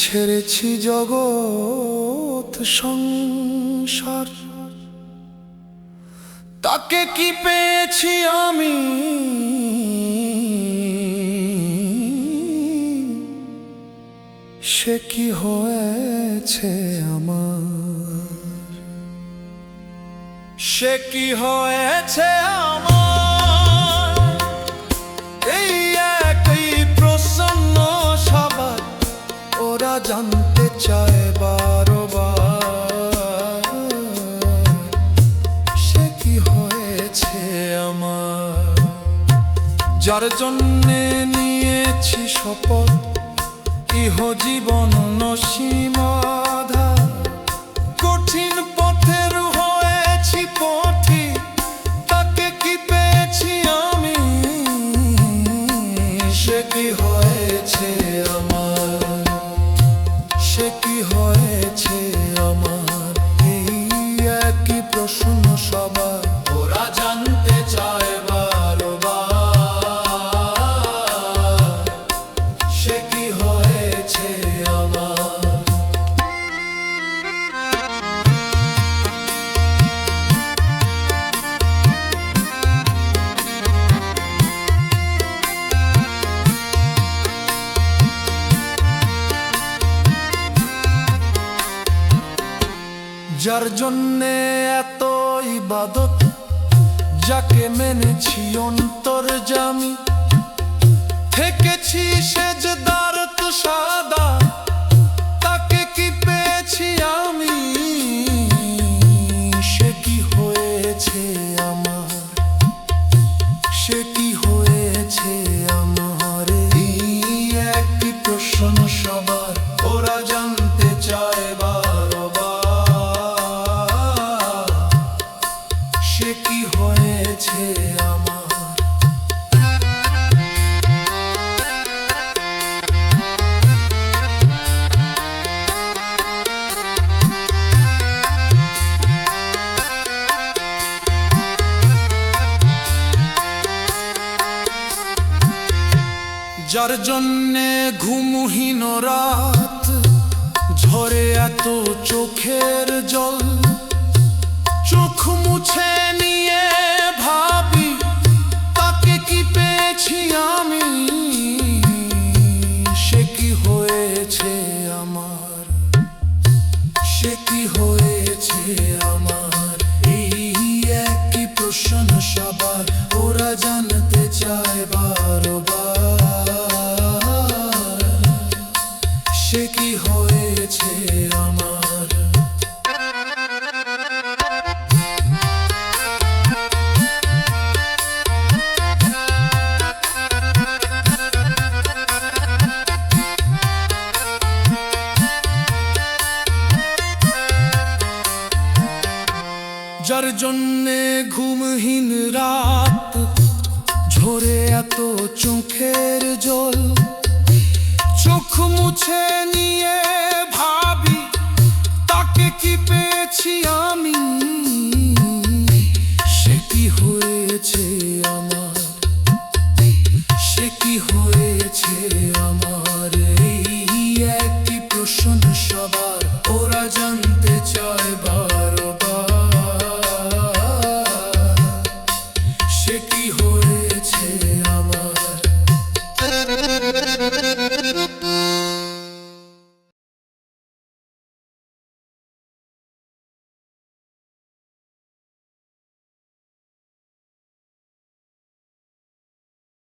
ছেড়েছি জগৎ সংসার। তাকে কি পেয়েছি আমি? সে কি হয়েছে আমার? সে কি হয়েছে আমার? সে কি হয়েছে আমার? যার জন্যে নিয়েছি শপথ ইহ জীবন যার জন্যে এত ইবাদত, যাকে মেনেছি অন্তর জামি। থেকেছি সেজদার তো সাদা তাকে কি পেয়েছি আমি? সে কি হয়েছে আমার? সে কি হয়েছে যার জন্যে ঘুমহীন রাত ঝরে এত চোখের জল। চোখ মুছে যার জন্যে ঘুমহীন রাত ঝরে এত চোখের জল চোখ মুছে নিয়ে